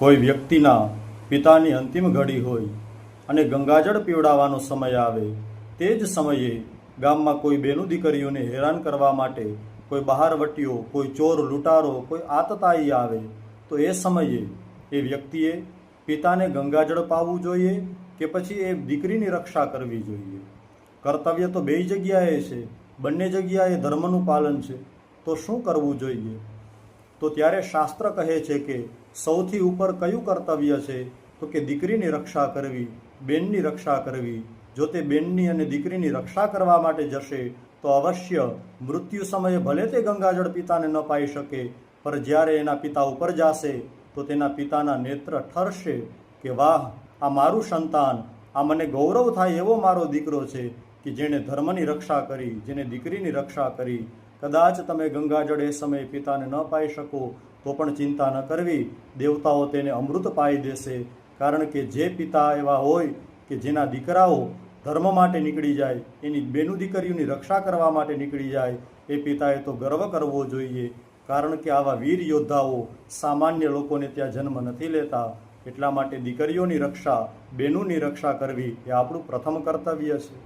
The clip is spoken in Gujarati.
કોઈ વ્યક્તિના પિતાની અંતિમ ઘડી હોય અને ગંગાજળ પીવડાવવાનો સમય આવે, તે જ સમયે ગામમાં કોઈ બેનું દીકરીઓને હેરાન કરવા માટે કોઈ બહારવટીઓ કોઈ ચોર, લૂંટારો, કોઈ આતતાઈ આવે, તો એ સમયે એ વ્યક્તિએ પિતાને ગંગાજળ પાવવું જોઈએ કે પછી એ દીકરીની રક્ષા કરવી જોઈએ? કર્તવ્ય તો બે જગ્યાએ છે, બંને જગ્યાએ ધર્મનું પાલન છે, તો શું કરવું જોઈએ? તો ત્યારે શાસ્ત્ર કહે છે કે સૌથી ઉપર કયું કર્તવ્ય છે? તો કે દીકરીની રક્ષા કરવી, બેનની રક્ષા કરવી. જો તે બેનની અને દીકરીની રક્ષા કરવા માટે જશે, તો અવશ્ય મૃત્યુ સમયે ભલે તે ગંગાજળ પિતાને ન પાઈ શકે પણ જ્યારે એના પિતા ઉપર જાશે, તો તેના પિતાના નેત્ર ઠરશે કે, વાહ, આ મારું સંતાન, આ મને ગૌરવ થાય એવો મારો દીકરો છે કે જેણે ધર્મની રક્ષા કરી જેને દીકરીની રક્ષા કરી કદાચ તમે ગંગાજળ એ સમયે પિતાને ન પાઈ શકો, તો પણ ચિંતા ન કરવી. દેવતાઓ તેને અમૃત પાઈ દેશે. કારણ કે જે પિતા એવા હોય કે જેના દીકરાઓ ધર્મ માટે નીકળી જાય, એની બેનું દીકરીઓની રક્ષા કરવા માટે નીકળી જાય, એ પિતાએ તો ગર્વ કરવો જોઈએ. કારણ કે આવા વીર યોદ્ધાઓ સામાન્ય લોકોને ત્યાં જન્મ નથી લેતા. એટલા માટે દીકરીઓની રક્ષા, બેનુંની રક્ષા કરવી એ આપણું પ્રથમ કર્તવ્ય છે.